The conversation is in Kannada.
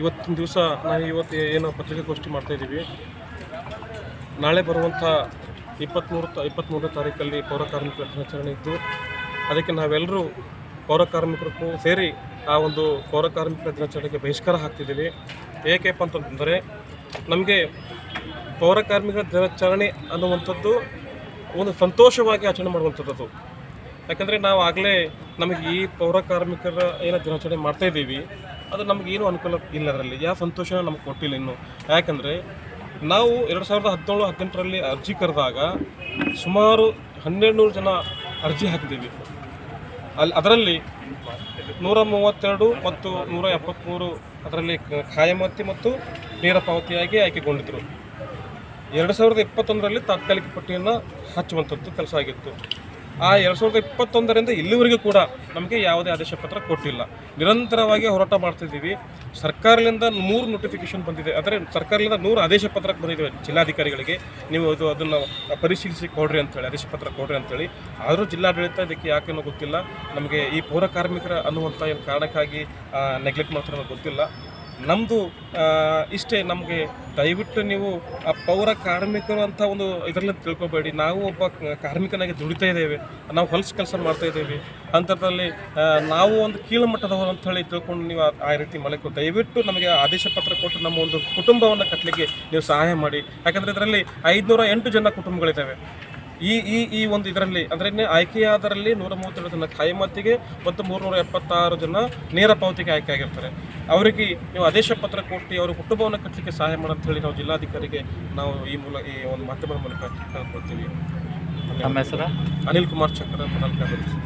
ಇವತ್ತಿನ ದಿವಸ ನಾವು ಇವತ್ತು ಏನು ಪತ್ರಿಕಾಗೋಷ್ಠಿ ಮಾಡ್ತಾ ಇದ್ದೀವಿ. ನಾಳೆ ಬರುವಂಥ ಇಪ್ಪತ್ತ್ಮೂರು ತ ಇಪ್ಪತ್ತ್ಮೂರನೇ ತಾರೀಕಲ್ಲಿ ಪೌರ ಕಾರ್ಮಿಕರ ದಿನಾಚರಣೆ ಇದ್ದು, ಅದಕ್ಕೆ ನಾವೆಲ್ಲರೂ ಪೌರ ಕಾರ್ಮಿಕರು ಸೇರಿ ಆ ಒಂದು ಪೌರ ಕಾರ್ಮಿಕರ ದಿನಾಚರಣೆಗೆ ಬಹಿಷ್ಕಾರ ಹಾಕ್ತಿದ್ದೀವಿ. ಏಕೆಪ್ಪ ಅಂತಂದರೆ, ನಮಗೆ ಪೌರ ಕಾರ್ಮಿಕರ ದಿನಾಚರಣೆ ಅನ್ನುವಂಥದ್ದು ಒಂದು ಸಂತೋಷವಾಗಿ ಆಚರಣೆ ಮಾಡುವಂಥದ್ದು ಯಾಕಂದರೆ ನಾವು ಆಗಲೇ ನಮಗೆ ಈ ಪೌರ ಕಾರ್ಮಿಕರ ಏನೋ ದಿನಾಚರಣೆ ಮಾಡ್ತಾ ಇದ್ದೀವಿ. ಅದು ನಮಗೇನು ಅನುಕೂಲ ಇಲ್ಲ ಅದರಲ್ಲಿ. ಯಾವ ಸಂತೋಷನ ನಮ್ಗೆ ಕೊಟ್ಟಿಲ್ಲ ಇನ್ನು. ಯಾಕಂದರೆ ನಾವು ಎರಡು ಸಾವಿರದ ಹದಿನೇಳು, ಹದಿನೆಂಟರಲ್ಲಿ ಅರ್ಜಿ ಕರೆದಾಗ ಸುಮಾರು ಹನ್ನೆರಡು ನೂರು ಜನ ಅರ್ಜಿ ಹಾಕಿದ್ದೀವಿ. ಅಲ್ಲಿ ಅದರಲ್ಲಿ ನೂರ ಮೂವತ್ತೆರಡು ಮತ್ತು ನೂರ ಎಪ್ಪತ್ತ್ಮೂರು ಅದರಲ್ಲಿ ಖಾಯಮತಿ ಮತ್ತು ನೇರ ಪಾವತಿಯಾಗಿ ಆಯ್ಕೆಗೊಂಡಿದ್ದರು ಎರಡು ಸಾವಿರದ ಇಪ್ಪತ್ತೊಂದರಲ್ಲಿ ತಾತ್ಕಾಲಿಕ ಪಟ್ಟಿಯನ್ನು ಹಚ್ಚುವಂಥದ್ದು ಕೆಲಸ ಆಗಿತ್ತು. ಆ ಎರಡು ಸಾವಿರದ ಇಪ್ಪತ್ತೊಂದರಿಂದ ಇಲ್ಲಿವರೆಗೂ ಕೂಡ ನಮಗೆ ಯಾವುದೇ ಆದೇಶ ಪತ್ರ ಕೊಟ್ಟಿಲ್ಲ. ನಿರಂತರವಾಗಿ ಹೋರಾಟ ಮಾಡ್ತಿದ್ದೀವಿ. ಸರ್ಕಾರದಿಂದ ನೂರು ನೋಟಿಫಿಕೇಶನ್ ಬಂದಿದೆ. ಆದರೆ ಸರ್ಕಾರದಿಂದ ನೂರು ಆದೇಶ ಪತ್ರ ಬಂದಿದೆ ಜಿಲ್ಲಾಧಿಕಾರಿಗಳಿಗೆ. ನೀವು ಅದು ಅದನ್ನು ಪರಿಶೀಲಿಸಿ ಕೊಡ್ರಿ ಅಂತೇಳಿ ಆದೇಶ ಪತ್ರ ಕೊಡ್ರಿ ಅಂತೇಳಿ ಆದರೂ ಜಿಲ್ಲಾಡಳಿತ ಇದಕ್ಕೆ ಯಾಕೆನೋ ಗೊತ್ತಿಲ್ಲ. ನಮಗೆ ಈ ಪೌರ ಕಾರ್ಮಿಕರ ಅನ್ನುವಂಥ ಏನು ಕಾರಣಕ್ಕಾಗಿ ನೆಗ್ಲೆಕ್ಟ್ ಮಾಡ್ತಾರೆ ಗೊತ್ತಿಲ್ಲ. ನಮ್ಮದು ಇಷ್ಟೇ ನಮಗೆ ದಯವಿಟ್ಟು ನೀವು ಆ ಪೌರ ಕಾರ್ಮಿಕರು ಅಂತ ಒಂದು ಇದರಲ್ಲಿ ತಿಳ್ಕೊಬೇಡಿ. ನಾವು ಒಬ್ಬ ಕಾರ್ಮಿಕನಾಗಿ ದುಡಿತಾ ಇದ್ದೇವೆ. ನಾವು ಹೊಲಸು ಕೆಲಸ ಮಾಡ್ತಾ ಇದ್ದೇವೆ. ಅಂಥದ್ರಲ್ಲಿ ನಾವು ಒಂದು ಕೀಳು ಮಟ್ಟದವರು ಅಂತ ಹೇಳಿ ತಿಳ್ಕೊಂಡು ನೀವು ಆ- ರೀತಿ ಮಲಕು ದಯವಿಟ್ಟು ನಮಗೆ ಆದೇಶ ಪತ್ರ ಕೊಟ್ಟು ನಮ್ಮ ಒಂದು ಕುಟುಂಬವನ್ನು ಕಟ್ಟಲಿಕ್ಕೆ ನೀವು ಸಹಾಯ ಮಾಡಿ. ಯಾಕಂದರೆ ಇದರಲ್ಲಿ ಐದುನೂರ ಎಂಟು ಜನ ಕುಟುಂಬಗಳಿದ್ದಾವೆ. ಈ ಈ ಈ ಒಂದು ಇದರಲ್ಲಿ ಅಂದ್ರೆ ಆಯ್ಕೆಯಾದರಲ್ಲಿ ನೂರ ಮೂವತ್ತೆರಡು ಜನ ಖಾಯಮತ್ತಿಗೆ ಮತ್ತು ಮೂರುನೂರ ಎಪ್ಪತ್ತಾರು ಜನ ನೇರ ಪಾವತಿಗೆ ಆಯ್ಕೆ ಆಗಿರ್ತಾರೆ ಅವರಿಗೆ ನೀವು ಆದೇಶ ಪತ್ರ ಕೊಟ್ಟು ಅವರು ಕುಟುಂಬವನ್ನು ಕಟ್ಟಲಿಕ್ಕೆ ಸಹಾಯ ಮಾಡಂತ ಹೇಳಿ ನಾವು ಜಿಲ್ಲಾಧಿಕಾರಿಗೆ ನಾವು ಈ ಮೂಲಕ ಈ ಒಂದು ಮಾಧ್ಯಮದ ಮೂಲಕ ಕೊಡ್ತೀವಿ ನಮ್ಮ ಹೆಸರು? ಅನಿಲ್ ಕುಮಾರ್ ಚಕ್ರ ಕಾರ್ಯದರ್ಶಿ